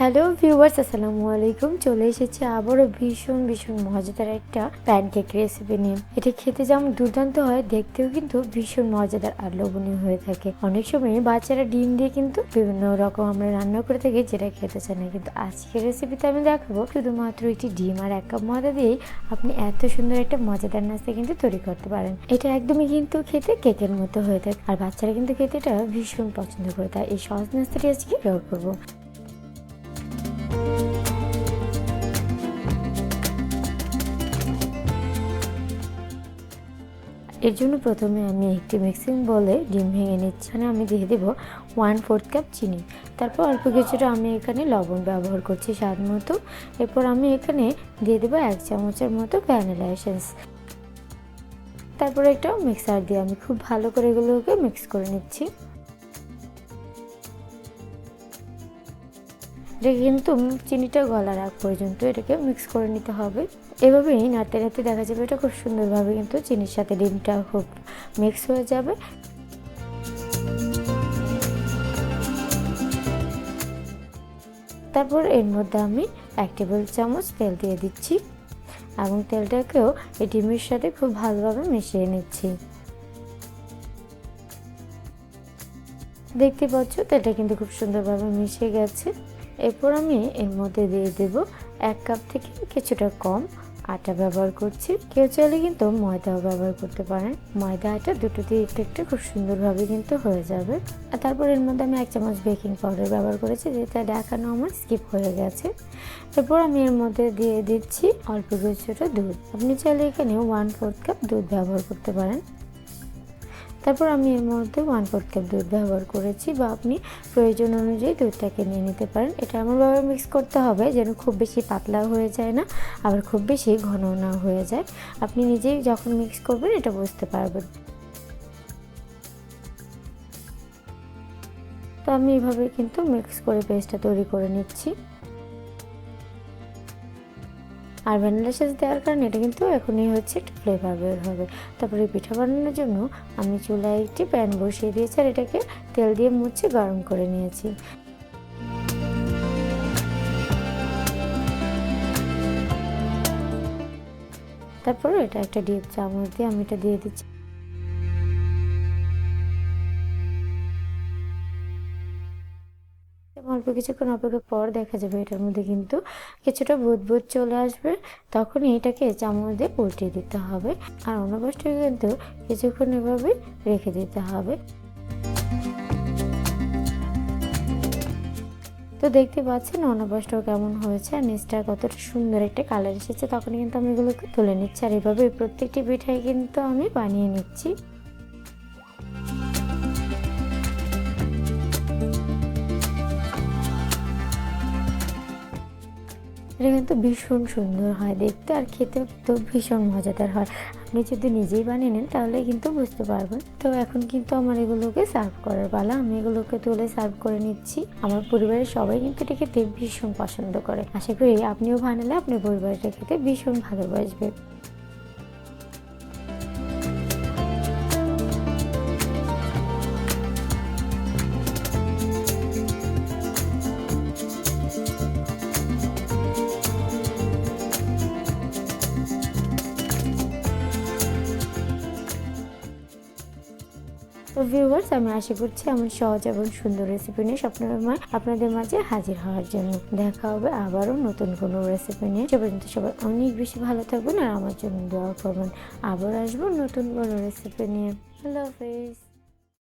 Hello viewers আসসালামু আলাইকুম। চলে এসেছি আবারও ভীষণ ভীষণ মজাদার একটা প্যানকেক রেসিপি নিয়ে। এটা খেতে যেমন দুর্দান্ত হয়, দেখতেও কিন্তু ভীষণ মজাদার আর লোভনীয় হয়ে থাকে। অনেক সময় বাচ্চারা ডিম দিয়ে কিন্তু বিভিন্ন রকম আমরা রান্না করে থাকি, যেটা খেতে চায় না। কিন্তু আজকের রেসিপিতে আমি দেখাবো শুধুমাত্র একটি ডিম আর এক কাপ ময়দা দিয়েই আপনি এত সুন্দর একটা মজাদার নাস্তা কিন্তু তৈরি করতে পারেন। এটা একদমই কিন্তু খেতে কেকের মতো হয়ে থাকে। আর বাচ্চারা কিন্তু খেতে এটা ভীষণ পছন্দ করে। তাই এই সহজ নাস্তাটি আজকে ব্যবহার করব। এর জন্য প্রথমে আমি একটি মিক্সিং বলে ডিম ভেঙে নিচ্ছি। এখানে আমি দিয়ে দেবো ওয়ান ফোর্থ কাপ চিনি। তারপর অল্প কিছুটা আমি এখানে লবণ ব্যবহার করছি স্বাদ মতো। এরপর আমি এখানে দিয়ে দেবো এক চামচের মতো ভ্যানিলা এসেন্স। তারপরে একটা মিক্সার দিয়ে আমি খুব ভালো করে এগুলোকে মিক্স করে নিচ্ছি। এটা কিন্তু চিনিটা গলার আগ পর্যন্ত এটাকে মিক্স করে নিতে হবে। এভাবেই নাড়তে নাড়তে দেখা যাবে এটা খুব সুন্দরভাবে কিন্তু চিনির সাথে ডিমটা খুব মিক্স হয়ে যাবে। তারপর এর মধ্যে আমি এক টেবিল চামচ তেল দিয়ে দিচ্ছি এবং তেলটাকেও এই ডিমের সাথে খুব ভালোভাবে মিশিয়ে নিচ্ছি। দেখতে পাচ্ছ তেলটা কিন্তু খুব সুন্দরভাবে মিশে গেছে। এরপর আমি এর মধ্যে দিয়ে দেব এক কাপ থেকে কিছুটা কম আটা ব্যবহার করছি। কেউ চাইলে কিন্তু ময়দাও ব্যবহার করতে পারেন। ময়দা, আটা দুটো দিয়ে একটু একটু খুব সুন্দরভাবে কিন্তু হয়ে যাবে। আর তারপর এর মধ্যে আমি এক চামচ বেকিং পাউডার ব্যবহার করেছি, যেটা দেখানো আমার স্কিপ হয়ে গেছে। এরপর আমি এর মধ্যে দিয়ে দিচ্ছি অল্প কিছুটা দুধ। আপনি চাইলে এখানে ওয়ান ফোর্থ কাপ দুধ ব্যবহার করতে পারেন। তারপর আমি এর মধ্যে ওয়ান ফোর্থ কাপ দুধ ব্যবহার করেছি বা আপনি প্রয়োজন অনুযায়ী দুধটাকে নিয়ে নিতে পারেন। এটা এমনভাবে মিক্স করতে হবে যেন খুব বেশি পাতলা হয়ে যায় না, আবার খুব বেশি ঘন না হয়ে যায়। আপনি নিজেই যখন মিক্স করবেন এটা বুঝতে পারবেন। তো আমি এভাবে কিন্তু মিক্স করে পেস্টটা তৈরি করে নিচ্ছি। আর ভ্যানিলা এসেন্স দেওয়ার কারণে এটা কিন্তু এখনই হচ্ছে একটু ফ্লেভার বের হবে। তারপরে পিঠা বানানোর জন্য আমি চুলায় একটি প্যান বসিয়ে দিয়েছি আর এটাকে তেল দিয়ে মুছে গরম করে নিয়েছি। তারপরে এটা একটা ডিপ চামচ দিয়ে আমি এটা দিয়ে দিচ্ছি। অল্প কিছুক্ষণ অপেক্ষা পর দেখা যাবে এটার মধ্যে কিন্তু কিছুটা বুদবুদ চলে আসবে। তখনই এটাকে চামচ দিয়ে উল্টে দিতে হবে আর অনবষ্ট কিন্তু কিছুক্ষণ এভাবে রেখে দিতে হবে। তো দেখতে পাচ্ছেন অনবষ্ট কেমন হয়েছে আর নিচটা কতটা সুন্দর একটা কালার এসেছে। তখনই কিন্তু আমি এগুলোকে তুলে নিচ্ছি আর এভাবে প্রত্যেকটি পিঠাই কিন্তু আমি বানিয়ে নিচ্ছি। এটা কিন্তু ভীষণ সুন্দর হয় দেখতে আর খেতে তো ভীষণ মজাদার হয়। আপনি যদি নিজেই বানিয়ে নেন তাহলে কিন্তু বুঝতে পারবেন। তো এখন কিন্তু আমার এগুলোকে সার্ভ করার পালা। আমি এগুলোকে তুলে সার্ভ করে নিচ্ছি। আমার পরিবারের সবাই কিন্তু এটা খেতে ভীষণ পছন্দ করে। আশা করি আপনিও বানালে, আপনার পরিবারটা খেতে ভীষণ ভালোবাসবে। ভিউয়ার্স আমি আশা করছি এমন সহজ এবং সুন্দর রেসিপি নিয়ে মা আপনাদের মাঝে হাজির হওয়ার জন্য। দেখা হবে আবারও নতুন কোনো রেসিপি নিয়ে। সে পর্যন্ত সবাই অনেক বেশি ভালো থাকবেন আর আমার জন্য দোয়া করবেন। আবার আসব নতুন কোনো রেসিপি নিয়ে। হ্যালো হাফেজ।